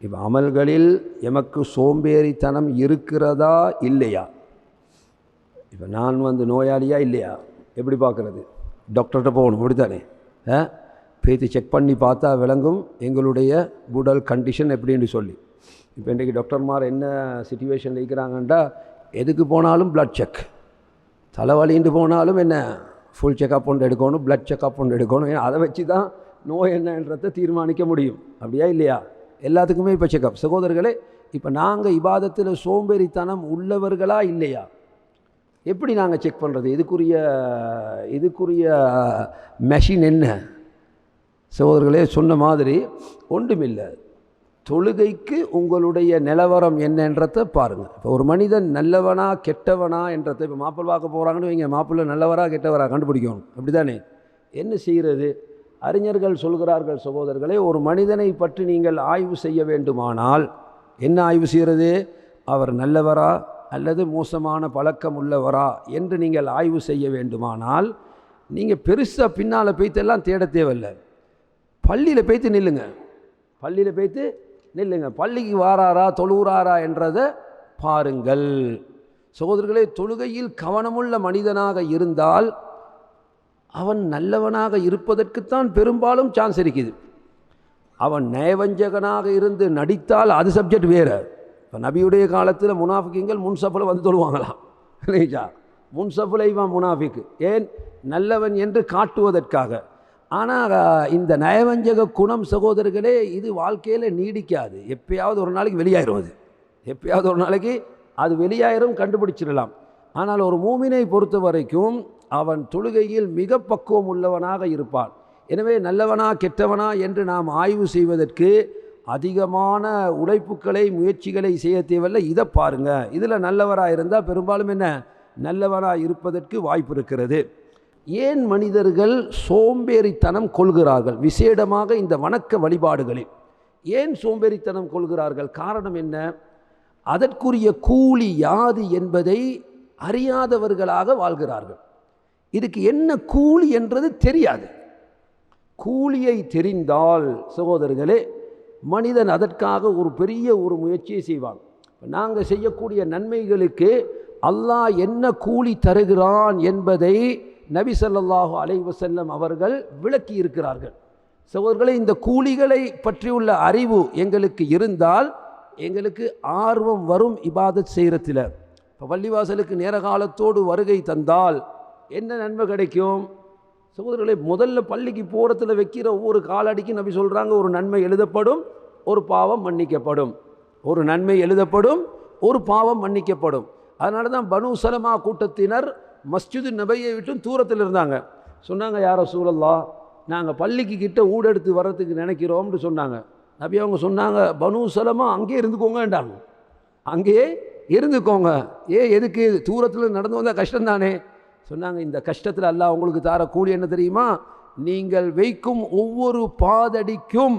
இப்போ அமல்களில் எமக்கு சோம்பேறித்தனம் இருக்கிறதா இல்லையா? இப்போ நான் வந்து நோயாளியா இல்லையா? எப்படி பார்க்குறது? டாக்டர்கிட்ட போகணும் அப்படித்தானே? ஆ? பேத்து செக் பண்ணி பார்த்தா விளங்கும் எங்களுடைய உடல் கண்டிஷன் எப்படின்னு சொல்லி. இப்போ இன்றைக்கு டாக்டர்மார் என்ன சுச்சுவேஷனில் இருக்கிறாங்கன்றா எதுக்கு போனாலும் ப்ளட் செக் தலைவலின்னு போனாலும் என்ன? ஃபுல் செக்கப் ஒன்று எடுக்கணும் ப்ளட் செக்கப் ஒன்று எடுக்கணும். ஏன்னா அதை வச்சு தான் நோய் என்னன்றதை தீர்மானிக்க முடியும். அப்படியா இல்லையா? எல்லாத்துக்குமே இப்போ செக்கப் சகோதரர்களே இப்போ நாங்கள் இபாதத்தில் சோம்பேறித்தனம் உள்ளவர்களா இல்லையா? எப்படி நாங்கள் செக் பண்ணுறது இதுக்குரிய இதுக்குரிய மெஷின் என்ன? சகோதரர்களே சொன்ன மாதிரி ஒன்றுமில்லை. தொழுகைக்கு உங்களுடைய நிலவரம் என்னன்றதை பாருங்கள் இப்போ ஒரு மனிதன் நல்லவனா கெட்டவனா என்றதை இப்போ மாப்பிள்ளை பார்க்க போகிறாங்கன்னு வைங்க. மாப்பிள்ளை நல்லவரா கெட்டவரா கண்டுபிடிக்கணும். அப்படி தானே என்ன செய்கிறது அறிஞர்கள் சொல்கிறார்கள் சகோதரர்களே ஒரு மனிதனை பற்றி நீங்கள் ஆய்வு செய்ய வேண்டுமானால் என்ன ஆய்வு செய்கிறது? அவர் நல்லவரா அல்லது மோசமான பழக்கம் உள்ளவரா என்று நீங்கள் ஆய்வு செய்ய வேண்டுமானால் நீங்கள் பெருசாக பின்னால் போய்த்தெல்லாம் தேட தேவையில்லை. பள்ளியில் போய்த்து நில்லுங்க. பள்ளியில் போய்த்து நில்லுங்க. பள்ளிக்கு வாராரா தொழுகிறாரா என்றதை பாருங்கள். சகோதரர்களே தொழுகையில் கவனமுள்ள மனிதனாக இருந்தால் அவன் நல்லவனாக இருப்பதற்குத்தான் பெரும்பாலும் சான்ஸ் இருக்குது. அவன் நயவஞ்சகனாக இருந்து நடித்தால் அது சப்ஜெக்ட் வேறு. இப்போ நபியுடைய காலத்தில் முனாஃபிக்குங்கள் முன்சஃபில் வந்து தொழுவாங்களாம் இல்லையா? முன்சஃபில் இவன் முனாஃபிக்கு. ஏன்? நல்லவன் என்று காட்டுவதற்காக. ஆனால் இந்த நயவஞ்சக குணம் சகோதரர்களே இது வாழ்க்கையில் நீடிக்காது. எப்பயாவது ஒரு நாளைக்கு வெளியாயிரும் அது. எப்பயாவது ஒரு நாளைக்கு அது வெளியாயிரும் கண்டுபிடிச்சிடலாம். ஆனால் ஒரு மூமினை பொறுத்த வரைக்கும் அவன் தொழுகையில் மிக பக்குவம் உள்ளவனாக இருப்பான். எனவே நல்லவனா கெட்டவனா என்று நாம் ஆய்வு செய்வதற்கு அதிகமான உழைப்புகளை முயற்சிகளை செய்ய தேவையில்லை. இதை பாருங்கள் இதில் நல்லவராக இருந்தால் பெரும்பாலும் என்ன? நல்லவனாக இருப்பதற்கு வாய்ப்பு இருக்கிறது. ஏன் மனிதர்கள் சோம்பேறித்தனம் கொள்கிறார்கள்? விசேடமாக இந்த வணக்க வழிபாடுகளில். ஏன் சோம்பேறித்தனம் கொள்கிறார்கள்? காரணம் என்ன? அதற்குரிய கூலி யாது என்பதை அறியாதவர்களாக வாழ்கிறார்கள். இதுக்கு என்ன கூலி என்றது தெரியாது. கூலியை தெரிந்தால் சகோதரர்களே மனிதன் அதற்காக ஒரு பெரிய ஒரு முயற்சியை செய்வான். நாங்கள் செய்யக்கூடிய நன்மைகளுக்கு அல்லாஹ் என்ன கூலி தருகிறான் என்பதை நபி ஸல்லல்லாஹு அலைஹி அவர்கள் விளக்கி இருக்கிறார்கள். சகோதரர்களே இந்த கூலிகளை பற்றியுள்ள அறிவு எங்களுக்கு இருந்தால் எங்களுக்கு ஆர்வம் வரும் இபாதத் செய்கிறத்தில் இப்போ பள்ளிவாசலுக்கு நேர காலத்தோடு வருகை தந்தால் என்ன நன்மை கிடைக்கும்? சகோதரர்களை முதல்ல பள்ளிக்கு போகிறத்தில் வைக்கிற ஒவ்வொரு காலடிக்கும் நபி சொல்கிறாங்க ஒரு நன்மை எழுதப்படும் ஒரு பாவம் மன்னிக்கப்படும். ஒரு நன்மை எழுதப்படும் ஒரு பாவம் மன்னிக்கப்படும். அதனால தான் பனு சலமா கூட்டத்தினர் மஸ்ஜிது நபையை விட்டும் தூரத்தில் இருந்தாங்க. சொன்னாங்க யாரோ சூழல்லா நாங்கள் பள்ளிக்கு கிட்ட ஊடெடுத்து வர்றதுக்கு நினைக்கிறோம்னு சொன்னாங்க. நபி அவங்க சொன்னாங்க பனு சலமா அங்கேயே இருந்துக்கோங்கன்றாங்க. அங்கேயே இருந்துக்கோங்க. ஏ எதுக்கு? தூரத்தில் நடந்து வந்தால் கஷ்டம் தானே சொன்னாங்க இந்த கஷ்டத்தில் அல்லா உங்களுக்கு தார கூலி என்ன தெரியுமா? நீங்கள் வைக்கும் ஒவ்வொரு பாதடிக்கும்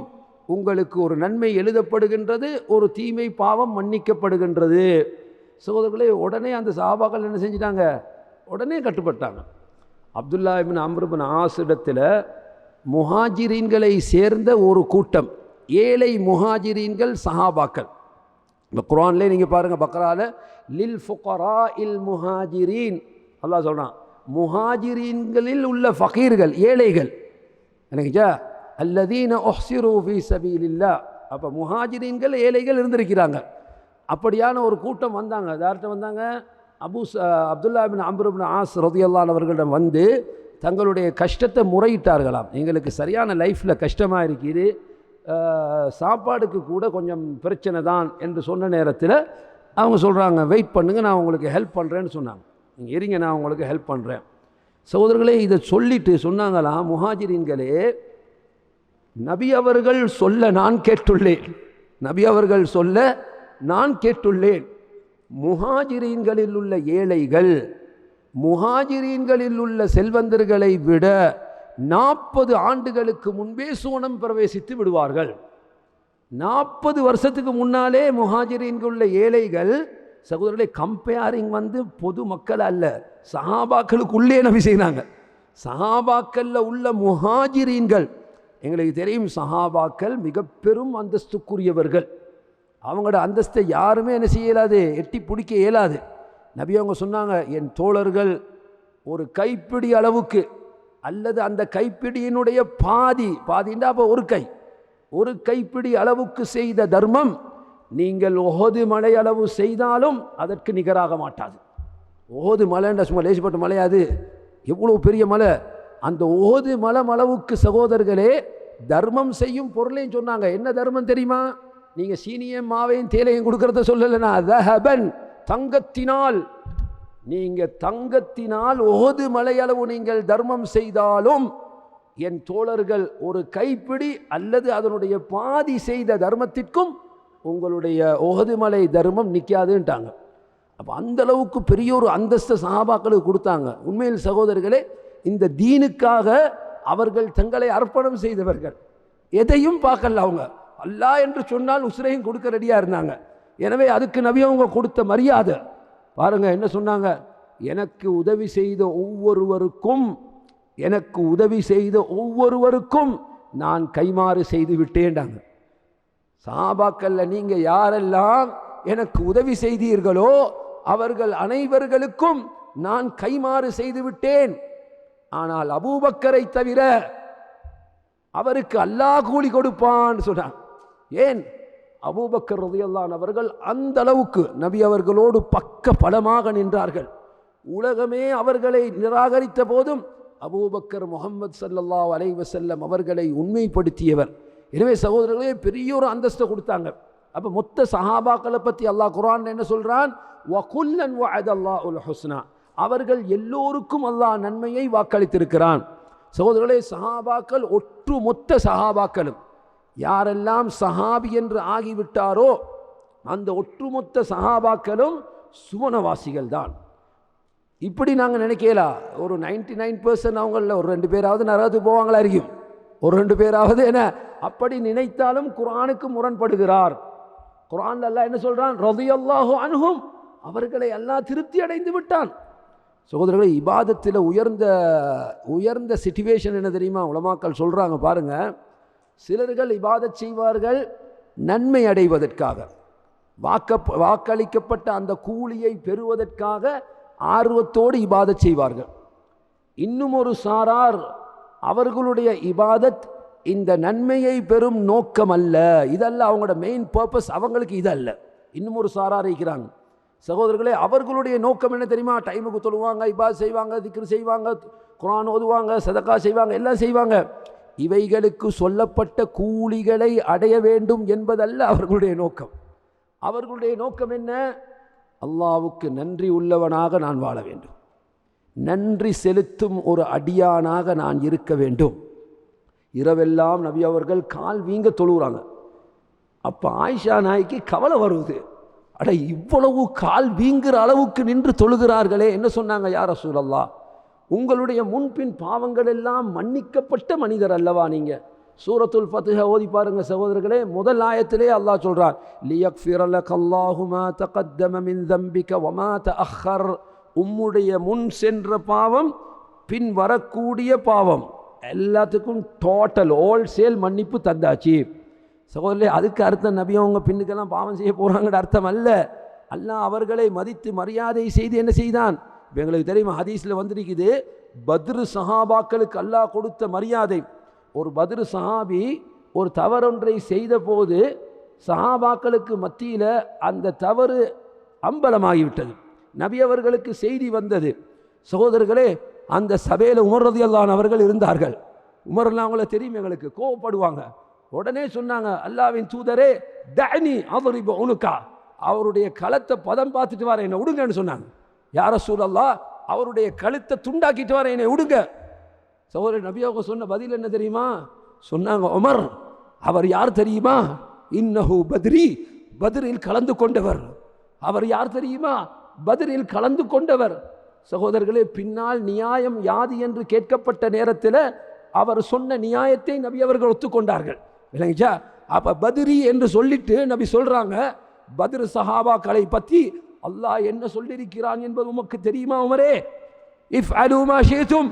உங்களுக்கு ஒரு நன்மை எழுதப்படுகின்றது ஒரு தீமை பாவம் மன்னிக்கப்படுகின்றது. சகோதரர்களே உடனே அந்த சாபாக்கள் என்ன செஞ்சிட்டாங்க? உடனே கட்டுப்பட்டாங்க. அப்துல்லா இபின் அம்ருபின் ஆசிடத்தில் முஹாஜிரீன்களை சேர்ந்த ஒரு கூட்டம் ஏழை முஹாஜிரீன்கள் சஹாபாக்கள். இந்த குரான்லேயே நீங்கள் பாருங்கள் பக்கரால் லில் ஃபுகரா இல் முஹாஜிரீன் அல்லாஹ் சொல்கிறான் முஹாஜிரீன்களில் உள்ள ஃபகீர்கள் ஏழைகள். எனக்குச்சா அல்லதீன ஒஹ்சிரு ஃபி சபீலில்லா அப்போ முஹாஜிரீன்கள் ஏழைகள் இருந்திருக்கிறாங்க. அப்படியான ஒரு கூட்டம் வந்தாங்க. யார்கிட்ட வந்தாங்க? அபு ச அப்துல்லா பின் அம்ருபின் ஆஸ் ரதியல்லான் அவர்களிடம் வந்து தங்களுடைய கஷ்டத்தை முறையிட்டார்களாம். எங்களுக்கு சரியான லைஃப்பில் கஷ்டமாக இருக்குது. சாப்பாடுக்கு கூட கொஞ்சம் பிரச்சனை தான் என்று சொன்ன நேரத்தில் அவங்க சொல்கிறாங்க வெயிட் பண்ணுங்கள் நான் உங்களுக்கு ஹெல்ப் பண்ணுறேன்னு சொன்னாங்க. நீங்கள் இருங்க நான் உங்களுக்கு ஹெல்ப் பண்ணுறேன் சகோதரர்களே இதை சொல்லிட்டு சொன்னாங்களாம் முஹாஜிரின்களே? நபி அவர்கள் சொல்ல நான் கேட்டுள்ளேன். நபி அவர்கள் சொல்ல நான் கேட்டுள்ளேன். முஹாஜிரீன்களில் உள்ள ஏழைகள் முஹாஜிரீன்களில் உள்ள செல்வந்தர்களை விட நாற்பது ஆண்டுகளுக்கு முன்பே சூனம் பிரவேசித்து விடுவார்கள். நாற்பது வருஷத்துக்கு முன்னாலே முஹாஜிரீன்கள் உள்ள ஏழைகள் சகோதரர்களே கம்பேரிங் வந்து பொது மக்கள் அல்ல. சஹாபாக்களுக்குள்ளே நபி செய்கிறாங்க சஹாபாக்களில் உள்ள முஹாஜிரீன்கள் எங்களுக்கு தெரியும் சஹாபாக்கள் மிக பெரும் அந்தஸ்துக்குரியவர்கள். அவங்களோட அந்தஸ்தை யாருமே என்ன செய்ய இயலாது எட்டி பிடிக்க இயலாது. நபி அவங்க சொன்னாங்க என் தோழர்கள் ஒரு கைப்பிடி அளவுக்கு அல்லது அந்த கைப்பிடியினுடைய பாதி பாதிண்டா அப்போ ஒரு கை. ஒரு கைப்பிடி அளவுக்கு செய்த தர்மம் நீங்கள் ஒகது மலை அளவு செய்தாலும் அதற்கு நிகராக மாட்டாது. ஓது மலைன்ற சும்மா லேசிப்பட்ட மலையாது எவ்வளோ பெரிய மலை அந்த ஓது மலை அளவுக்கு சகோதரர்களே தர்மம் செய்யும் பொருளையும் சொன்னாங்க. என்ன தர்மம் தெரியுமா? நீங்கள் சீனியம் மாவையும் தேலையும் கொடுக்கறத சொல்லலைனா தஹபன் தங்கத்தினால். நீங்கள் தங்கத்தினால் ஓது மலையளவு நீங்கள் தர்மம் செய்தாலும் என் தோழர்கள் ஒரு கைப்பிடி அல்லது அதனுடைய பாதி செய்த தர்மத்திற்கும் உங்களுடைய ஓகதிமலை தர்மம் நிற்காதுன்ட்டாங்க அப்போ அந்த அளவுக்கு பெரிய ஒரு அந்தஸ்த சஹாபாக்களுக்கு கொடுத்தாங்க. உண்மையில் சகோதரர்களே இந்த தீனுக்காக அவர்கள் தங்களை அர்ப்பணம் செய்தவர்கள். எதையும் பார்க்கல அவங்க. அல்லாஹ் என்று சொன்னால் உசுரையும் கொடுக்க ரெடியாக இருந்தாங்க. எனவே அதுக்கு நபி அவங்க கொடுத்த மரியாதை. பாருங்க என்ன சொன்னாங்க? எனக்கு உதவி செய்த ஒவ்வொருவருக்கும் எனக்கு உதவி செய்த ஒவ்வொருவருக்கும் நான் கைமாறு செய்து விட்டேன்டாங்க. சாபாக்கல்ல நீங்க யாரெல்லாம் எனக்கு உதவி செய்தீர்களோ அவர்கள் அனைவர்களுக்கும் நான் கைமாறு செய்து விட்டேன் ஆனால் அபூபக்கரை தவிர அவருக்கு அல்லாஹ் கூலி கொடுப்பான்னு சொன்னான் ஏன்? அபூபக்கர் ரதியல்லான் அவர்கள் அந்த அளவுக்கு நபி அவர்களோடு பக்க பலமாக நின்றார்கள். உலகமே அவர்களை நிராகரித்த போதும் அபூபக்கர் முகமது சல்லல்லா அலைவசல்லம் அவர்களை உண்மைப்படுத்தியவர். எனவே சகோதரர்களே பெரிய ஒரு அந்தஸ்தை கொடுத்தாங்க. அப்போ மொத்த சஹாபாக்களை பற்றி அல்லாஹ் குரான் என்ன சொல்கிறான் வகுல்லன் வஅதல்லா உல் ஹுஸ்னா. அவர்கள் எல்லோருக்கும் அல்லாஹ் நன்மையை வாக்களித்திருக்கிறான். சகோதரர்களே சஹாபாக்கள் ஒற்று மொத்த சஹாபாக்களும் யாரெல்லாம் சஹாபி என்று ஆகிவிட்டாரோ அந்த ஒட்டுமொத்த சஹாபாக்களும் சுவனவாசிகள் தான். இப்படி நாங்கள் நினைக்கலா. ஒரு நைன்டி நைன் பர்சன்ட் அவங்களில் ஒரு ரெண்டு பேராவது நரகத்துக்கு போவாங்களா இருக்கும் ஒரு ரெண்டு பேராவது என்ன அப்படி நினைத்தாலும் குரானுக்கு முரண்படுகிறார். குரான் அல்லா என்ன சொல்கிறான் ரதியல்லாஹோ அணுகும் அவர்களை எல்லாம் திருப்தி அடைந்து விட்டான். சகோதரர்களை இபாதத்தில் உயர்ந்த உயர்ந்த சிச்சுவேஷன் என்ன தெரியுமா? உலமாக்கள் சொல்கிறாங்க பாருங்கள் சிலர்கள் இபாதத் செய்வார்கள் நன்மை அடைவதற்காக. வாக்க வாக்களிக்கப்பட்ட அந்த கூலியை பெறுவதற்காக ஆர்வத்தோடு இபாதத் செய்வார்கள். இன்னும் ஒரு சாரார் அவர்களுடைய இபாதத் இந்த நன்மையை பெறும் நோக்கம் அல்ல. இதல்ல அவங்களோட மெயின் பர்பஸ் அவங்களுக்கு இதல்ல. இன்னும் ஒரு சாராரிக்கிறாங்க சகோதரர்களே அவர்களுடைய நோக்கம் என்ன தெரியுமா? டைமுக்கு தொழுவாங்க இபாத் செய்வாங்க திக்ரு செய்வாங்க குரான் ஓதுவாங்க சதக்கா செய்வாங்க எல்லாம் செய்வாங்க. இவைகளுக்கு சொல்லப்பட்ட கூலிகளை அடைய வேண்டும் என்பதல்ல அவர்களுடைய நோக்கம். அவர்களுடைய நோக்கம் என்ன? அல்லாவுக்கு நன்றி உள்ளவனாக நான் வாழ வேண்டும். நன்றி செலுத்தும் ஒரு அடியானாக நான் இருக்க வேண்டும். இரவெல்லாம் நபி அவர்கள் கால் வீங்க தொழுகிறாங்க அப்போ ஆயிஷா நாய்க்கு கவலை வருது. அட இவ்வளவு கால் வீங்குற அளவுக்கு நின்று தொழுகிறார்களே என்ன சொன்னாங்க யார் சூழல்லா உங்களுடைய முன்பின் பாவங்கள் எல்லாம் மன்னிக்கப்பட்ட மனிதர் அல்லவா நீங்கள் சூரத்துல் ஃபத்துஹ ஓதி பாருங்க சகோதரர்களே முதல் ஆயத்திலே அல்லாஹ் சொல்கிறார் லியக்ஃபிர லக்கல்லாஹு மா தகத்தமின் மின் தம்பிக த அஹர் உம்முடைய முன் சென்ற பாவம் பின் வரக்கூடிய பாவம். எல்லாத்துக்கும் டோட்டல் ஹோல்சேல் மன்னிப்பு தந்தாச்சு. சகோதரே அதுக்கு அர்த்தம் நபி அவங்க பின்னுக்கெல்லாம் பாவம் செய்ய போகிறாங்கிற அர்த்தம் அல்ல. அல்லாஹ் அவர்களை மதித்து மரியாதை செய்து என்ன செய்தான்? இப்போ எங்களுக்கு தெரியுமா ஹதீஸில் வந்திருக்குது பத்ரு சஹாபாக்களுக்கு அல்லாஹ் கொடுத்த மரியாதை. ஒரு பத்ரு சஹாபி ஒரு தவறொன்றை செய்த போது சஹாபாக்களுக்கு மத்தியில் அந்த தவறு அம்பலமாகிவிட்டது. நபி அவர்களுக்கு செய்தி வந்தது. சகோதரர்களே அந்த சபையில் உமர்றதியல்லான் அவர்கள் இருந்தார்கள். உமர்லாம் அவங்கள தெரியும் எங்களுக்கு? கோவப்படுவாங்க. உடனே சொன்னாங்க அல்லாவின் தூதரே தனி அவர் இப்போ உனுக்கா. அவருடைய களத்தை பதம் பார்த்துட்டு வர என்னை விடுங்கன்னு சொன்னாங்க. யார சூழல்லா அவருடைய கழுத்தை துண்டாக்கிட்டு வர என்னை விடுங்க சகோதரர் நபியாக சொன்ன பதில் என்ன தெரியுமா? சொன்னாங்க உமர் அவர் யார் தெரியுமா? இன்னஹு பத்ரி பத்ரில் கலந்து கொண்டவர். அவர் யார் தெரியுமா? பதிரில் கலந்து கொண்டவர். சகோதரர்களே பின்னால் நியாயம் யாது என்று கேட்கப்பட்ட நேரத்தில் அவர் சொன்ன நியாயத்தை நபி அவர்கள் ஒத்துக்கொண்டார்கள். விளங்கிச்சா? அப்போ பதிரி என்று சொல்லிட்டு நபி சொல்றாங்க பத்ரு சஹாபாக்களை பற்றி அல்லாஹ் என்ன சொல்லியிருக்கிறான் என்பது உமக்கு தெரியுமா உமரே? இஃப் அலுமா ஷேத்தும்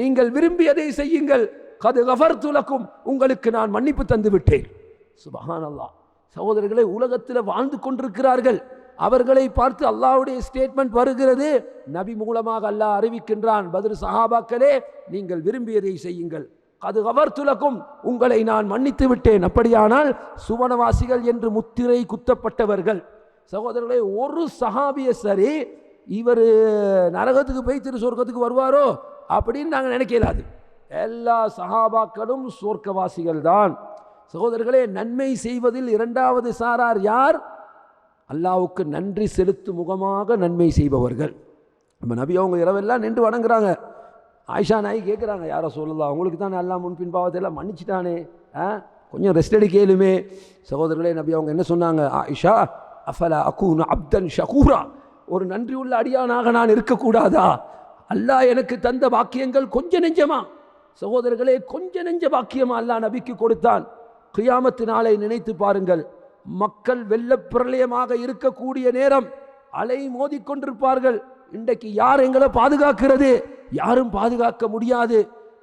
நீங்கள் விரும்பியதை செய்யுங்கள். கது கஃபர்துலக்கும் உங்களுக்கு நான் மன்னிப்பு தந்து விட்டேன் சுபஹான் அல்லாஹ் சகோதரர்களை உலகத்தில் வாழ்ந்து கொண்டிருக்கிறார்கள். அவர்களை பார்த்து அல்லாவுடைய ஸ்டேட்மெண்ட் வருகிறது. நபி மூலமாக அல்லாஹ் அறிவிக்கின்றான் பதில் சஹாபாக்களே நீங்கள் விரும்பியதை செய்யுங்கள். அது கவர்த்துலக்கும் உங்களை நான் மன்னித்து விட்டேன். அப்படியானால் சுவனவாசிகள் என்று முத்திரை குத்தப்பட்டவர்கள். சகோதரர்களே ஒரு சஹாபிய சரி இவர் நரகத்துக்கு போய் திரு சொர்க்கத்துக்கு வருவாரோ அப்படின்னு நாங்கள் நினைக்கலாது. எல்லா சஹாபாக்களும் சொர்க்கவாசிகள் தான் சகோதரர்களே நன்மை செய்வதில் இரண்டாவது சாரார் யார்? அல்லாவுக்கு நன்றி செலுத்தும் முகமாக நன்மை செய்பவர்கள். நம்ம நபி அவங்க இரவெல்லாம் நின்று வணங்குறாங்க. ஆயிஷா நாய் கேட்குறாங்க யாரோ சொல்லலாம் அவங்களுக்கு தானே எல்லாம் முன்பின் பாவத்தை எல்லாம் மன்னிச்சிட்டானே ஆ? கொஞ்சம் ரெஸ்ட் எடுக்கலுமே. சகோதரர்களே நபி அவங்க என்ன சொன்னாங்க ஆயிஷா அஃபலா அகூன் அப்தன் ஷகூரா ஒரு நன்றி உள்ள அடியானாக நான் இருக்கக்கூடாதா? அல்லாஹ் எனக்கு தந்த பாக்கியங்கள் கொஞ்ச நெஞ்சமா? சகோதரர்களே கொஞ்ச நெஞ்ச பாக்கியமா அல்லாஹ் நபிக்கு கொடுத்தான். கியாமத்து நாளை நினைத்து பாருங்கள் மக்கள் வெள்ளப்பிரளயமாக இருக்கக்கூடிய நேரம் அலை மோதிக்கொண்டிருப்பார்கள் இன்றைக்கு யார் எங்களை பாதுகாக்கிறது? யாரும் பாதுகாக்க முடியாது.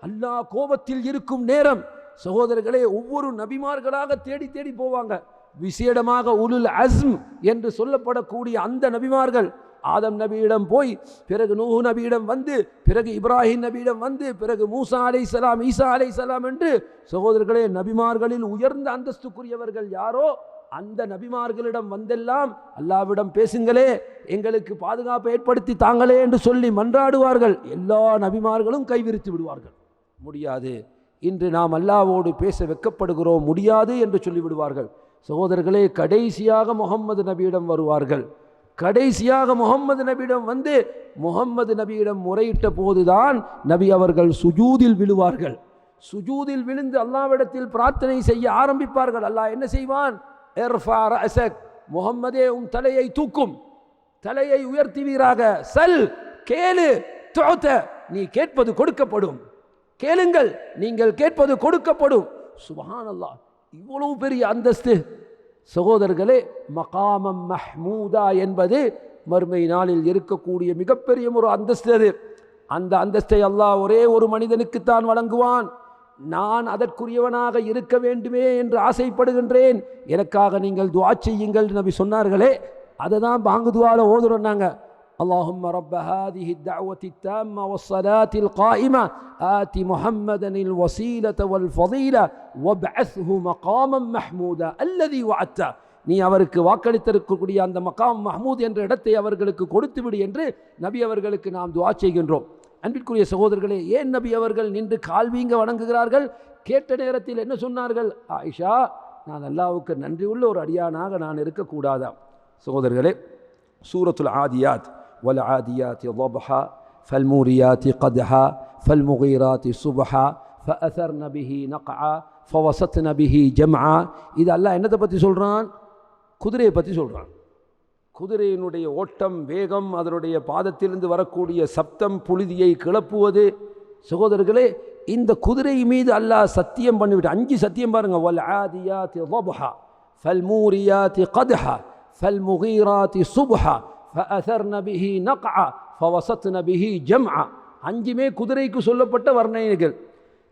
அல்லாஹ் கோபத்தில் இருக்கும் நேரம் சகோதரர்களே ஒவ்வொரு நபிமார்களாக தேடி தேடி போவாங்க. விசேடமாக உலுல் அஸ்ம் என்று சொல்லப்படக்கூடிய அந்த நபிமார்கள் ஆதம் நபியிடம் போய் பிறகு நூஹு நபியிடம் வந்து பிறகு இப்ராஹிம் நபியிடம் வந்து பிறகு மூசா அலை சலாம் ஈசா அலை சலாம் என்று சகோதரர்களே நபிமார்களில் உயர்ந்த அந்தஸ்துக்குரியவர்கள் யாரோ? அந்த நபிமார்களிடம் வந்தெல்லாம் அல்லாவிடம் பேசுங்களே எங்களுக்கு பாதுகாப்பை ஏற்படுத்தி தாங்களே என்று சொல்லி மன்றாடுவார்கள். எல்லா நபிமார்களும் கைவிரித்து விடுவார்கள். முடியாது. இன்று நாம் அல்லாவோடு பேச வெக்கப்படுகிறோம். முடியாது என்று சொல்லிவிடுவார்கள். சகோதரர்களே கடைசியாக முகம்மது நபியிடம் வருவார்கள். கடைசியாக முகம்மது நபியிடம் வந்து முகம்மது நபியிடம் முறையிட்ட போதுதான் நபி அவர்கள் சுஜூதில் விழுவார்கள். சுஜூதில் விழுந்து அல்லாவிடத்தில் பிரார்த்தனை செய்ய ஆரம்பிப்பார்கள். அல்லாஹ் என்ன செய்வான்? "இர்ஃபா ரசக் முகம்மதே உன் தலையை தூக்கும் தலையை உயர்த்துவீராக சல் கேளு துஅத. நீ கேட்பது கொடுக்கப்படும் கேளுங்கள் நீங்கள் கேட்பது கொடுக்கப்படும் சுபஹானல்லாஹ் இவ்வளவு பெரிய அந்தஸ்து சகோதரர்களே மகாமம் மஹ்மூதா என்பது மறுமை நாளில் இருக்கக்கூடிய மிகப்பெரிய ஒரு அந்தஸ்து அது அந்த அந்தஸ்தை அல்லாஹ் ஒரே ஒரு மனிதனுக்குத்தான் வழங்குவான் நான் அதற்குரியவனாக இருக்க வேண்டுமே என்று ஆசைப்படுகின்றேன் எனக்காக நீங்கள் துஆ செய்யுங்கள் நபி சொன்னார்களே அதை தான் பாங்கு துவால ஓதுறோம் நாங்கள் اللهم رب هذه الدعوة التامة والصلاة القائمة آت محمدا الوسيلة والفضيلة وابعثه مقاما محمودا الذي وعدته நீ அவருக்கு வாக்களித்திருக்கக்கூடிய அந்த மகாம் மஹ்மூத் என்ற இடத்தை அவர்களுக்கு கொடுத்து விடு என்று நபி அவர்களுக்கு நாம் துஆ செய்கின்றோம் அன்பிற்குரிய சகோதரர்களே ஏன் நபி அவர்கள் நின்று கால்வீங்க வணங்குகிறார்கள் கேட்ட நேரத்தில் என்ன சொன்னார்கள் ஆயிஷா நான் அல்லாவுக்கு நன்றி உள்ள ஒரு அடியானாக நான் இருக்கக்கூடாதா சகோதரர்களே சூரத்துல் ஆதியாத் வல் ஆதியாத் ضبحا فالموريات قدحا فالمغيرات صبحا فأثرن به نقعا فوسطن به جمعا இது அல்லாஹ் என்னத்தை பற்றி சொல்கிறான் குதிரையை பற்றி சொல்கிறான் குதிரையினுடைய ஓட்டம் வேகம் அதனுடைய பாதத்திலிருந்து வரக்கூடிய சப்தம் புழுதியை கிளப்புவது. சகோதரர்களே இந்த குதிரை மீது அல்லாஹ் சத்தியம் பண்ணிவிட்டு அஞ்சு சத்தியம் பாருங்கள் வல் ஆதியா தி வபுஹா ஃபல் மூரியா தி கதுஹா ஃபல் முகீரா தி சுபுஹா ஃபஅசர் நபிஹி நக்ஆ ஃபவசத் நபிஹி ஜம்ஆ அஞ்சுமே குதிரைக்கு சொல்லப்பட்ட வர்ணனைகள்.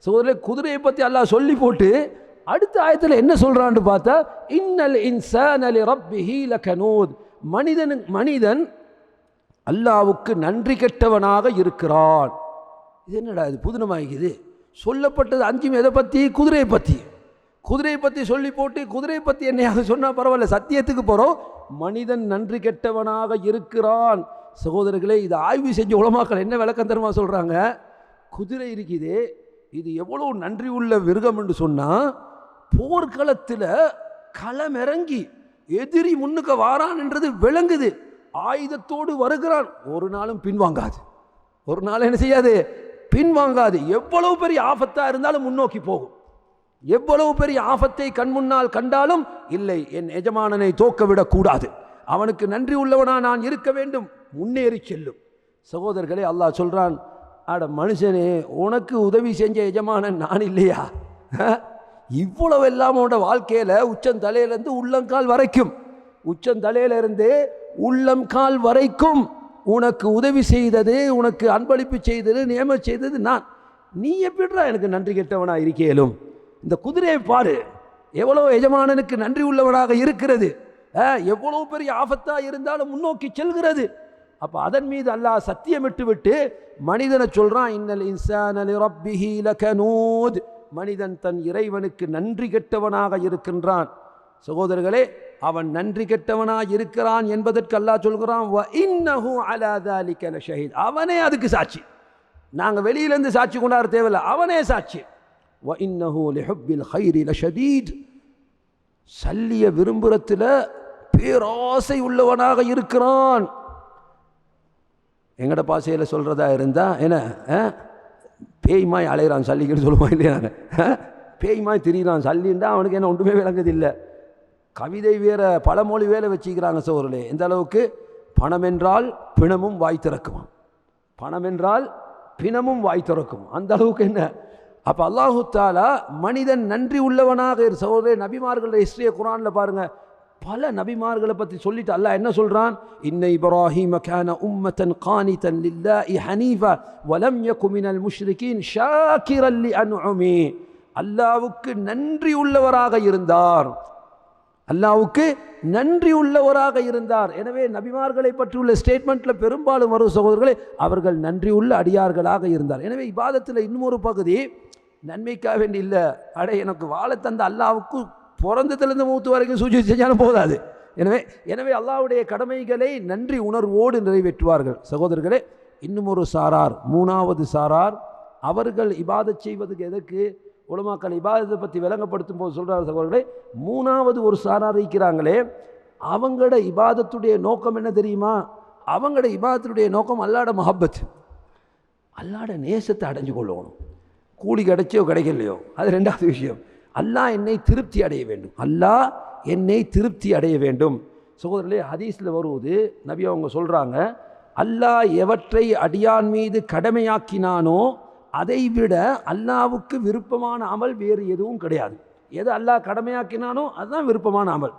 சகோதரர்களே குதிரையை பற்றி அல்லாஹ் சொல்லி போட்டு அடுத்த ஆயத்தில் என்ன சொல்கிறான்னு பார்த்தா இன்னல் இன்சான் அலி ரப்பிஹி லகனூத். மனிதனு மனிதன் அல்லாவுக்கு நன்றி கெட்டவனாக இருக்கிறான். இது என்னடா இது புதினமாகிக்குது? சொல்லப்பட்டது அஞ்சும் எதை பற்றி குதிரையை பற்றி குதிரையை பற்றி சொல்லி போட்டு குதிரையை பற்றி என்னையாக சொன்னால் பரவாயில்ல சத்தியத்துக்கு போகிறோம் மனிதன் நன்றி கெட்டவனாக இருக்கிறான். சகோதரர்களே இது ஆய்வு செஞ்ச உலமாக்கள் என்ன விளக்கம் தருமா சொல்கிறாங்க குதிரை இருக்குது இது எவ்வளோ நன்றி உள்ள விருகம் என்று சொன்னால் போர்க்களத்தில் களமிறங்கி எதிரி முன்னுக்கு வாரான் என்றது விளங்குது. ஆயுதத்தோடு வருகிறான். ஒரு நாளும் பின்வாங்காது ஒரு நாள் என்ன செய்யாது? பின்வாங்காது எவ்வளவு பெரிய ஆபத்தாக இருந்தாலும் முன்னோக்கி போகும். எவ்வளவு பெரிய ஆபத்தை கண் முன்னால் கண்டாலும் இல்லை என் எஜமானனை தோக்க விடக்கூடாது அவனுக்கு நன்றி உள்ளவனா நான் இருக்க வேண்டும். முன்னேறி செல்லும். சகோதரர்களே அல்லாஹ் சொல்கிறான் அட மனுஷனே உனக்கு உதவி செஞ்ச எஜமானன் நான் இல்லையா? இவ்வளவு எல்லாம் அவனோட வாழ்க்கையில் உச்சந்தலையிலேருந்து உள்ளங்கால் வரைக்கும். உச்சந்தலையிலிருந்து உள்ளங்கால் வரைக்கும் உனக்கு உதவி செய்தது உனக்கு அன்பளிப்பு செய்தது நியமம் செய்தது நான். நீ எப்படிடா எனக்கு நன்றி கெட்டவனாக இருக்கேலும் இந்த குதிரையை பாரு. எவ்வளோ எஜமானனுக்கு நன்றி உள்ளவனாக இருக்கிறது. எவ்வளோ எவ்வளவு பெரிய ஆபத்தாக இருந்தாலும் முன்னோக்கி செல்கிறது. அப்போ அதன் மீது அல்லாஹ் சத்தியமிட்டு விட்டு மனிதனை சொல்கிறான் இன்னல் இன்சானி ரப்பிஹி லகனூத். மனிதன் தன் இறைவனுக்கு நன்றி கெட்டவனாக இருக்கின்றான். சகோதரர்களே அவன் நன்றி கெட்டவனாக இருக்கிறான் என்பதற்கு அல்லாஹ் சொல்கிறான் வ இன்னஹு அவனே அதுக்கு சாட்சி. நாங்கள் வெளியிலேருந்து சாட்சி கொண்டாட தேவையில்லை அவனே சாட்சி. வ இன்னஹு லிஹுப்பில் ஹைரி லஷதீத். சல்லிய விரும்புறத்தில் பேராசை உள்ளவனாக இருக்கிறான். எங்கட பாசையில் சொல்கிறதா இருந்தால் என்ன ஆ? பேய்மாய் அலைகிறான் சல்லிக்கிட்டு சொல்லுவான் இல்லையா? பேய்மாய் திரியிறான் சல்லின்றா அவனுக்கு என்ன ஒன்றுமே விளங்குதில்லை கவிதை வேற பழமொழி வேலை வச்சுக்கிறாங்க சோர்களே எந்த அளவுக்கு? பணம் என்றால் பிணமும் வாய் திறக்குமாம். பணம் என்றால் பிணமும் வாய் திறக்கும் அந்த அளவுக்கு என்ன? அப்போ அல்லாஹு தாலா மனிதன் நன்றி உள்ளவனாக இரு சகோதரே நபிமார்களோட ஹிஸ்டரியை குரானில் பாருங்கள் பல நபிமார்களை பற்றி சொல்லிட்டு அல்லாஹ் என்ன சொல்கிறான் இன்ன இப்ராஹிம கான உம்மத்தன் கானிதன் லில்லாஹி ஹனீஃபா வலம் யகுமினல் முஷ்ரிகீன் ஷாக்கிரன் லி அன்உமி அல்லாஹ்வுக்கு நன்றி உள்ளவராக இருந்தார். அல்லாவுக்கு நன்றி உள்ளவராக இருந்தார். எனவே நபிமார்களை பற்றியுள்ள ஸ்டேட்மெண்ட்ல பெரும்பாலும் வரும் சகோதரர்களே அவர்கள் நன்றி உள்ள அடியார்களாக இருந்தார். எனவே இபாதத்தில் இன்னொரு பகுதி நன்மைக்காக வேண்டி இல்லை. அடே எனக்கு வாழ தந்த அல்லாவுக்கு பிறந்ததுலேருந்து மூத்து வரைக்கும் சூழ்ச்சி செஞ்சாலும் போதாது. எனவே எனவே அல்லாவுடைய கடமைகளை நன்றி உணர்வோடு நிறைவேற்றுவார்கள். சகோதரர்களே இன்னும் ஒரு சாரார் மூணாவது சாரார் அவர்கள் இபாதத் செய்வதுக்கு எதற்கு? உலமாக்கள் இபாதத்தை பற்றி விளங்கப்படுத்தும் போது சொல்கிறார் சகோதரர்களே மூணாவது ஒரு சாரார் இருக்கிறாங்களே அவங்களோட இபாதத்துடைய நோக்கம் என்ன தெரியுமா? அவங்களோட இபாதத்துடைய நோக்கம் அல்லாட மஹப்பத். அல்லாட நேசத்தை அடைஞ்சு கொள்ளணும். கூலி கிடைச்சோ கிடைக்கலையோ? அது ரெண்டாவது விஷயம். அல்லாஹ் என்னை திருப்தி அடைய வேண்டும். அல்லாஹ் என்னை திருப்தி அடைய வேண்டும். சகோதரர்களே ஹதீஸில் வருவது நபி அவங்க சொல்கிறாங்க அல்லாஹ் எவற்றை அடியான் மீது கடமையாக்கினானோ அதை விட அல்லாவுக்கு விருப்பமான அமல் வேறு எதுவும் கிடையாது. எது அல்லாஹ் கடமையாக்கினானோ அதுதான் விருப்பமான அமல்.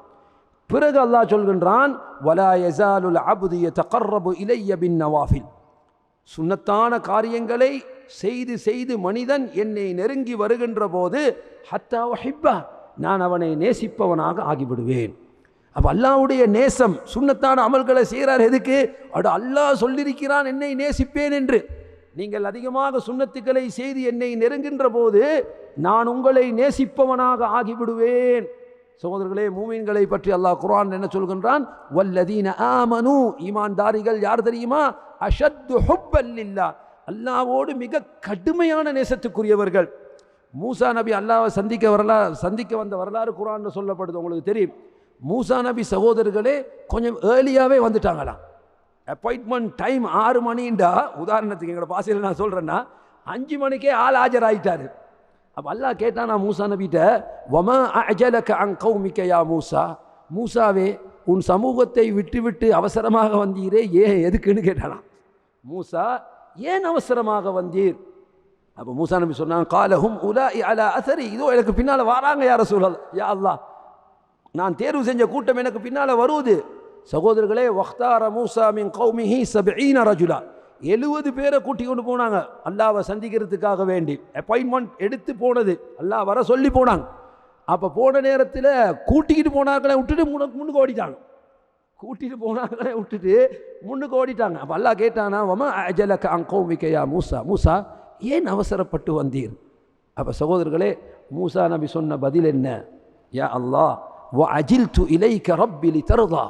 பிறகு அல்லாஹ் சொல்கின்றான் வலா எசாலுல் அபுதிய தகர்ரபு இலைய பின் நவாஃபில். சுண்ணத்தான காரியங்களை செய்து செய்து மனிதன் என்னை நெருங்கி வருகின்ற போது ஹத்தா ஹிப்பா நான் அவனை நேசிப்பவனாக ஆகிவிடுவேன். அப்போ அல்லாவுடைய நேசம் சுண்ணத்தான அமல்களை செய்கிறார் எதுக்கு? அடு அல்லாஹ் சொல்லியிருக்கிறான் என்னை நேசிப்பேன் என்று. நீங்கள் அதிகமாக சுண்ணத்துக்களை செய்து என்னை நெருங்கின்ற போது நான் உங்களை நேசிப்பவனாக ஆகிவிடுவேன். சகோதரர்களே மூமீன்களை பற்றி அல்லாஹ் குரான் என்ன சொல்கின்றான்? வல்லதீன ஆமனு. ஈமான்தாரிகள் யார் தெரியுமா? அஷத்து ஹுப்பல்லில்லா அல்லாவோடு மிக கடுமையான நேசத்துக்குரியவர்கள். மூசா நபி அல்லாவை சந்திக்க வரலாறு சந்திக்க வந்த வரலாறு குரான்னு சொல்லப்படுது உங்களுக்கு தெரியும். மூசா நபி சகோதரர்களே கொஞ்சம் ஏர்லியாகவே வந்துட்டாங்களாம். அப்பாயின்மெண்ட் டைம் ஆறு மணின்டா உதாரணத்துக்கு எங்களோட பாசையில் நான் சொல்கிறேன்னா அஞ்சு மணிக்கே ஆள் ஆஜராகிட்டார் அப்போ அல்லாஹ் கேட்டானா மூசா நபிட்ட வமா அஜலக அங் கௌமிக்கையா மூசா? மூசாவே உன் சமூகத்தை விட்டு விட்டு அவசரமாக வந்தீரே ஏன் எதுக்குன்னு கேட்டானா மூசா ஏன் அவசரமாக வந்தீர்? அப்போ மூசா நபி சொன்னாங்க காலஹும் உலா அலா அசரி. இதோ எனக்கு பின்னால் வராங்க யார சூழல் யா அல்லா நான் தேர்வு செஞ்ச கூட்டம் எனக்கு பின்னால் வருவது சகோதரர்களே வக்தார மூசா மின் கௌமிஹி சபீன ரஜுலா. எழுபது பேரை கூட்டி கொண்டு போனாங்க. அல்லாவை சந்திக்கிறதுக்காக வேண்டி. அப்பாயின்மெண்ட் எடுத்து போனது. அல்லாஹ் வர சொல்லி போனாங்க. அப்போ போன நேரத்தில் கூட்டிக்கிட்டு போனாங்களே விட்டுட்டு முன்னுக்கு முன்னுக்கு ஓடிட்டாங்க. கூட்டிட்டு போனாங்களே விட்டுட்டு முன்னுக்கு ஓடிட்டாங்க. அப்போ அல்லா கேட்டானா வம அஜலக அங் மூசா? மூசா ஏன் அவசரப்பட்டு வந்தீர்? அப்போ சகோதரர்களே மூசா நபி சொன்ன பதில் என்ன? யா அல்லாஹ் வ அஜில் து இலைக்க ரப்பிலி தருதா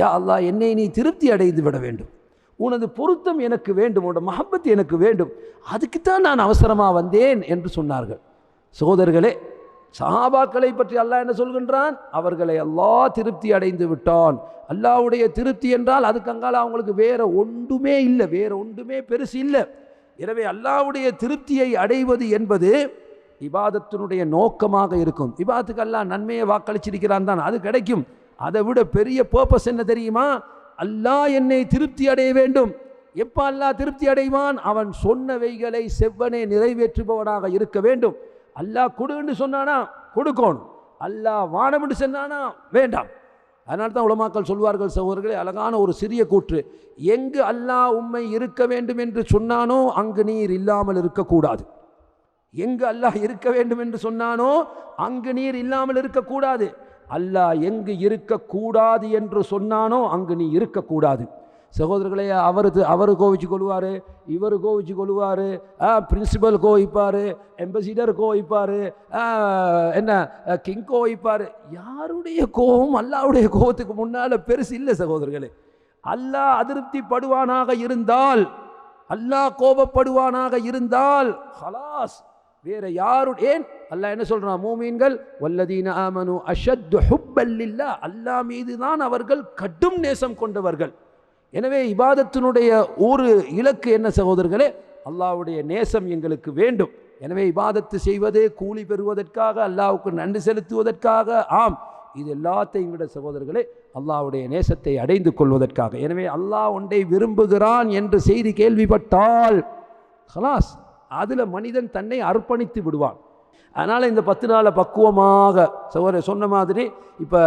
யா அல்லா என்னை நீ திருப்தி அடைந்து விட வேண்டும். உனது பொருத்தம் எனக்கு வேண்டும் உன்னோட மஹப்பத் எனக்கு வேண்டும். அதுக்குத்தான் நான் அவசரமாக வந்தேன் என்று சொன்னார்கள். சகோதரர்களே சஹாபாக்களை பற்றி அல்லாஹ் என்ன சொல்கின்றான்? அவர்களை அல்லாஹ் திருப்தி அடைந்து விட்டான். அல்லாவுடைய திருப்தி என்றால் அதுக்கு அங்கால அவங்களுக்கு வேற ஒன்றுமே இல்லை வேற ஒன்றுமே பெருசு இல்லை. எனவே அல்லாவுடைய திருப்தியை அடைவது என்பது இபாதத்தினுடைய நோக்கமாக இருக்கும். இபாதத்துக்கு அல்லாஹ் நன்மையை வாக்களிச்சிருக்கிறான் தான் அது கிடைக்கும். அதை விட பெரிய பர்பஸ் என்ன தெரியுமா? அல்லாஹ் என்னை திருப்தி அடைய வேண்டும். எப்போ அல்லாஹ் திருப்தி அடைவான்? அவன் சொன்னவைகளை செவ்வனே நிறைவேற்றுபவனாக இருக்க வேண்டும். அல்லாஹ் கொடுன்னு சொன்னானா கொடுக்கணும். அல்லாஹ் வானம்னு சொன்னானா வேண்டாம். அதனால தான் உலமாக்கள் சொல்வார்கள் சகோதரர்களே அழகான ஒரு சிறிய கூற்று. எங்கு அல்லாஹ் உண்மை இருக்க வேண்டும் என்று சொன்னானோ அங்கு நீர் இல்லாமல் இருக்கக்கூடாது. எங்கு அல்லாஹ் இருக்க வேண்டும் என்று சொன்னானோ அங்கு நீர் இல்லாமல் இருக்கக்கூடாது. அல்லாஹ் எங்கு இருக்கக்கூடாது என்று சொன்னானோ அங்கு நீ இருக்கக்கூடாது. சகோதரர்களே அவரு அவர் கோவிச்சு கொள்வார் இவர் கோவிச்சு கொள்வார் பிரின்சிபல் கோவிப்பார் எம்பசிடர் கோவிப்பார் என்ன கிங் கோவிப்பார். யாருடைய கோபம் அல்லாவுடைய கோபத்துக்கு முன்னால் பெருசு இல்லை சகோதரர்களே. அல்லாஹ் அதிருப்தி படுவானாக இருந்தால் அல்லாஹ் கோபப்படுவானாக இருந்தால் ஹலாஸ் வேற யாரு ஏன்? அல்லாஹ் என்ன சொல்றான்? மூமீன்கள் வல்லதீன ஆமனு அஷத்து ஹுப்பல்லில்லா அல்லாஹ் மீது தான் அவர்கள் கடும் நேசம் கொண்டவர்கள். எனவே இபாதத்தினுடைய ஒரு இலக்கு என்ன சகோதரர்களே? அல்லாஹ்வுடைய நேசம் எங்களுக்கு வேண்டும். எனவே இபாதத்து செய்வது கூலி பெறுவதற்காக அல்லாவுக்கு நன்றி செலுத்துவதற்காக ஆம். இது எல்லாத்தையும் விட சகோதரர்களே அல்லாவுடைய நேசத்தை அடைந்து கொள்வதற்காக. எனவே அல்லாஹ் ஒன்றை விரும்புகிறான் என்று செய்தி கேள்விப்பட்டால் ஹலாஸ் அதில் மனிதன் தன்னை அர்ப்பணித்து விடுவான். அதனால் இந்த பத்து நாளை பக்குவமாக சோர சொன்ன மாதிரி இப்போ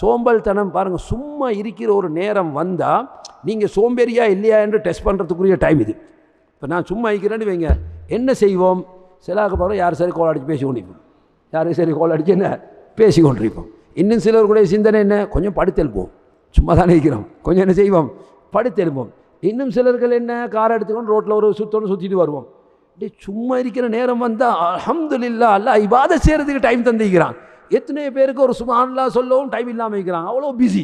சோம்பல் தனம் பாருங்கள் சும்மா இருக்கிற ஒரு நேரம் வந்தால் நீங்கள் சோம்பேறியா இல்லையா என்று டெஸ்ட் பண்ணுறதுக்குரிய டைம் இது. இப்போ நான் சும்மா இருக்கிறேன்னு வைங்க. என்ன செய்வோம்? சிலாக்கு பாருங்கள் யார் சரி கோல் அடித்து பேசி கொண்டிருப்போம் யாரும் சரி கோல் அடித்து என்ன? பேசி கொண்டிருப்போம் இன்னும் சிலருடைய சிந்தனை என்ன? கொஞ்சம் படுத்தெழுப்போம் சும்மா தானே இருக்கிறோம். கொஞ்சம் என்ன செய்வோம்? படுத்தெழுப்போம் இன்னும் சிலர்கள் என்ன? கார் எடுத்துக்கொண்டு ரோட்டில் ஒரு சுற்றோன்னு சுற்றிட்டு வருவோம். அப்படியே சும்மா இருக்கிற நேரம் வந்தால் அல்ஹம்துலில்லாஹ் அல்லாஹ் இபாத செய்கிறதுக்கு டைம் தந்திக்கிறான் எத்தனை பேருக்கு ஒரு சுபஹான்லா சொல்லவும் டைம் இல்லாமல் இருக்கிறான்? அவ்வளோ பிஸி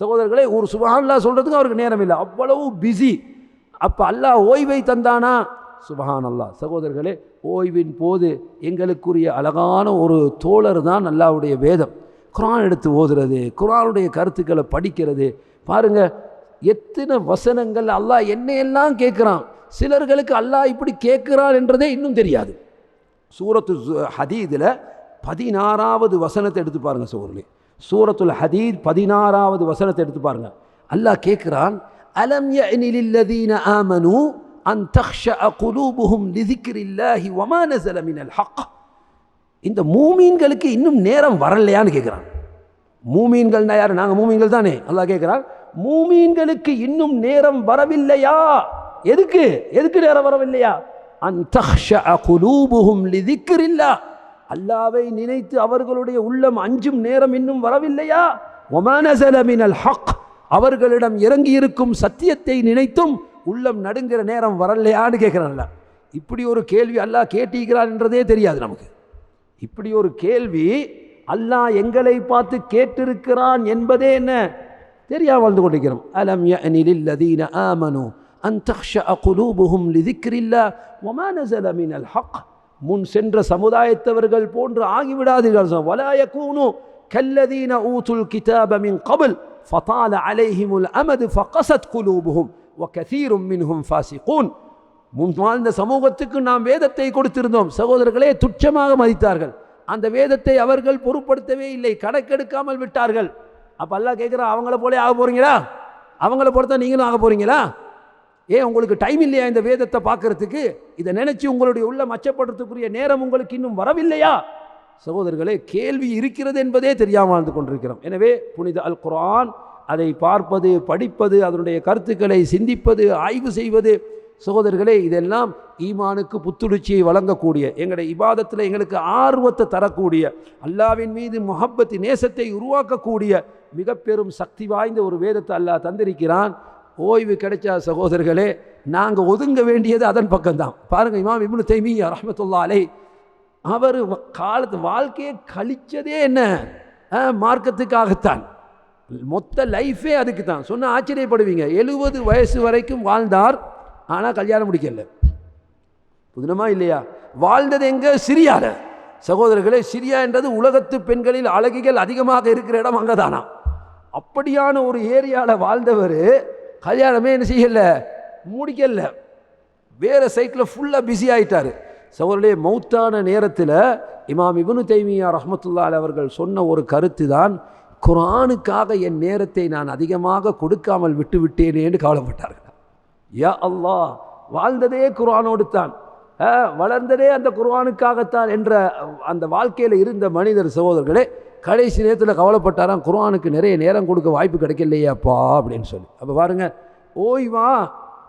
சகோதரர்களே ஒரு சுபஹான்லா சொல்கிறதுக்கு அவருக்கு நேரம் இல்லை. அவ்வளவு பிஸி அப்போ அல்லாஹ் ஓய்வை தந்தானா? சுபஹான் அல்லாஹ் சகோதரர்களே ஓய்வின் போது எங்களுக்குரிய அழகான ஒரு தோழர் தான் அல்லாவுடைய வேதம். குரான் எடுத்து ஓதுறது குரானுடைய கருத்துக்களை படிக்கிறது. பாருங்க எத்தனை வசனங்கள் அல்லாஹ் என்னையெல்லாம் கேட்குறான்? சிலர்களுக்கு அல்லாஹ் இப்படி கேட்குறான் என்றதே இன்னும் தெரியாது. சூரத்து சு- ஹதீதில் பதினாறாவது வசனத்தை எடுத்து பாருங்க சோர்லே சூரத்துல் ஹதீத் பதினாறாவது வசனத்தை எடுத்து பாருங்க. அல்லாஹ் கேட்குறான் அலம் யஅனிலில்லதீன ஆமனு அன் தக்ஷ குலூபுஹும் லிதிக்ரில்லாஹி ஒமான நஸல ஹக். இந்த மூமீன்களுக்கு இன்னும் நேரம் வரலையான்னு கேட்குறான். மூமீன்கள்னா யார்? நாங்கள் மூமீன்கள் தானே. அல்லாஹ் கேட்குறான் மூமீன்களுக்கு இன்னும் நேரம் வரவில்லையா? எதுக்கு? எதுக்கு நேரம் வரவில்லையா? அந்தூபுகும் லிதிக்கிறில்லா அல்லாவை நினைத்து அவர்களுடைய உள்ளம் அஞ்சும் நேரம் இன்னும் வரவில்லையா? ஒமானசலமினல் ஹக். அவர்களிடம் இறங்கி இருக்கும் சத்தியத்தை நினைத்தும் உள்ளம் நடுங்கிற நேரம் வரலையான்னு கேட்குறான்ல இப்படி ஒரு கேள்வி அல்லாஹ் கேட்டிருக்கிறான் என்றதே தெரியாது நமக்கு. இப்படி ஒரு கேள்வி அல்லாஹ் எங்களை பார்த்து கேட்டிருக்கிறான் என்பதே என்ன? தெரியா வாழ்ந்து கொண்டிருக்கிறோம். அலம் யஅனிலில்லதீன ஆமனு அன் தக்ஷா குலூபுகும் லிதிக்ரில்லா ஒமான மினல் ஹக் முன் சென்ற சமுதாயத்தவர்கள் போன்று ஆகிவிடாதீர்கள். வலாய கூனு கல்லதீன ஊத்துல் கிதாபமின் கபுல் ஃபதால அலைஹிமுல் அமது ஃபகசத் குலூபுகும் வகசீரும் மின்ஹும் ஃபாசிகூன் முன் வாழ்ந்த சமூகத்துக்கு நாம் வேதத்தை கொடுத்திருந்தோம். சகோதரர்களே துச்சமாக மதித்தார்கள். அந்த வேதத்தை அவர்கள் பொருட்படுத்தவே இல்லை. கணக்கெடுக்காமல் விட்டார்கள். அப்போ அல்லா கேட்குறா அவங்கள போலே ஆக போகிறீங்களா அவங்கள பொறுத்த நீங்களும் ஆக போகிறீங்களா ஏன் உங்களுக்கு டைம் இல்லையா இந்த வேதத்தை பார்க்கறதுக்கு? இதை நினச்சி உங்களுடைய உள்ள மச்சப்படுறதுக்குரிய நேரம் உங்களுக்கு இன்னும் வரவில்லையா? சகோதரர்களே கேள்வி இருக்கிறது என்பதே தெரியாமல் வாழ்ந்து கொண்டிருக்கிறோம். எனவே புனித அல் குரான் அதை பார்ப்பது படிப்பது அதனுடைய கருத்துக்களை சிந்திப்பது ஆய்வு செய்வது சகோதரர்களே இதெல்லாம் ஈமானுக்கு புத்துணர்ச்சியை வழங்கக்கூடிய எங்களுடைய இபாதத்தில் எங்களுக்கு ஆர்வத்தை தரக்கூடிய அல்லாவின் மீது முகப்பத்தி நேசத்தை உருவாக்கக்கூடிய மிக பெரும் சக்தி வாய்ந்த ஒரு வேதத்தை அல்லாஹ் தந்திருக்கிறான். ஓய்வு கிடைச்சா சகோதரர்களே நாங்கள் ஒதுங்க வேண்டியது அதன் பக்கம்தான். பாருங்கள் இமாம் இப்னு தைமியா ரஹ்மத்துல்லா அலை அவர் வ- காலத்து வாழ்க்கையை கழிச்சதே என்ன? மார்க்கத்துக்காகத்தான். மொத்த லைஃபே அதுக்கு தான் சொன்ன ஆச்சரியப்படுவீங்க. எழுபது வயசு வரைக்கும் வாழ்ந்தார் ஆனால் கல்யாணம் முடிக்கல. புதினமா இல்லையா? வாழ்ந்தது எங்கே? சிரியாவில் சகோதரர்களே சிரியா என்றது உலகத்து பெண்களில் அழகிகள் அதிகமாக இருக்கிற இடம் அங்கதானா? அப்படியான ஒரு ஏரியாவில் வாழ்ந்தவர் கல்யாணமே என்ன செய்யலை? முடிக்கலை. வேறு சைட்டில் ஃபுல்லாக பிஸி ஆகிட்டார் சவருடைய மௌத்தான நேரத்தில் இமாம் இப்னு தைமியா ரஹமத்துல்லால் அவர்கள் சொன்ன ஒரு கருத்து தான் குர்ஆனுக்காக என் நேரத்தை நான் அதிகமாக கொடுக்காமல் விட்டு விட்டேனேன்னு கவலைப்பட்டார்கள். யா அல்லாஹ் வாழ்ந்ததே குர்ஆனோடு தான். ஆ, வளர்ந்ததே அந்த குர்ஆனுக்காகத்தான் என்ற அந்த வாழ்க்கையில் இருந்த மனிதர் சகோதரர்களே கடைசி நேரத்தில் கவலைப்பட்டாராம் குர்ஆனுக்கு நிறைய நேரம் கொடுக்க வாய்ப்பு கிடைக்கலையாப்பா அப்படின்னு சொல்லி. அப்போ பாருங்க ஓய்வா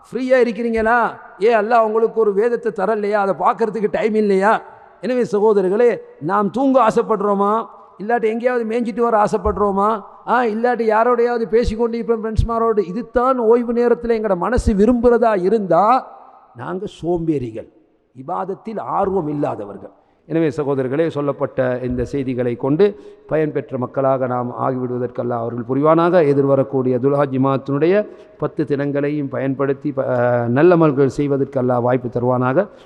ஃப்ரீயாக இருக்கிறீங்களா? ஏ அல்லா உங்களுக்கு ஒரு வேதத்தை தரலையா? அதை பார்க்குறதுக்கு டைம் இல்லையா? எனவே சகோதரர்களே நாம் தூங்க ஆசைப்படுறோமா? இல்லாட்டி எங்கேயாவது மேய்ஞ்சிட்டு வர ஆசைப்படுறோமா? ஆ இல்லாட்டி யாரோடையாவது பேசிக்கொண்டு இப்போ ஃப்ரெண்ட்ஸ்மாரோடு இதுதான் ஓய்வு நேரத்தில் எங்களோட மனசு விரும்புகிறதா இருந்தால் நாங்கள் சோம்பேறிகள். இபாதத்தில் ஆர்வம் இல்லாதவர்கள். எனவே சகோதரர்களே சொல்லப்பட்ட இந்த செய்திகளை கொண்டு பயன்பெற்ற மக்களாக நாம் ஆகிவிடுவதற்கெல்லாம் அவர்கள் புரிவானாக. எதிர்வரக்கூடிய துல்ஹாஜி மாத்தினுடைய பத்து தினங்களையும் பயன்படுத்தி ப- நல்லமல்கள் செய்வதற்கெல்லாம் வாய்ப்பு தருவானாக.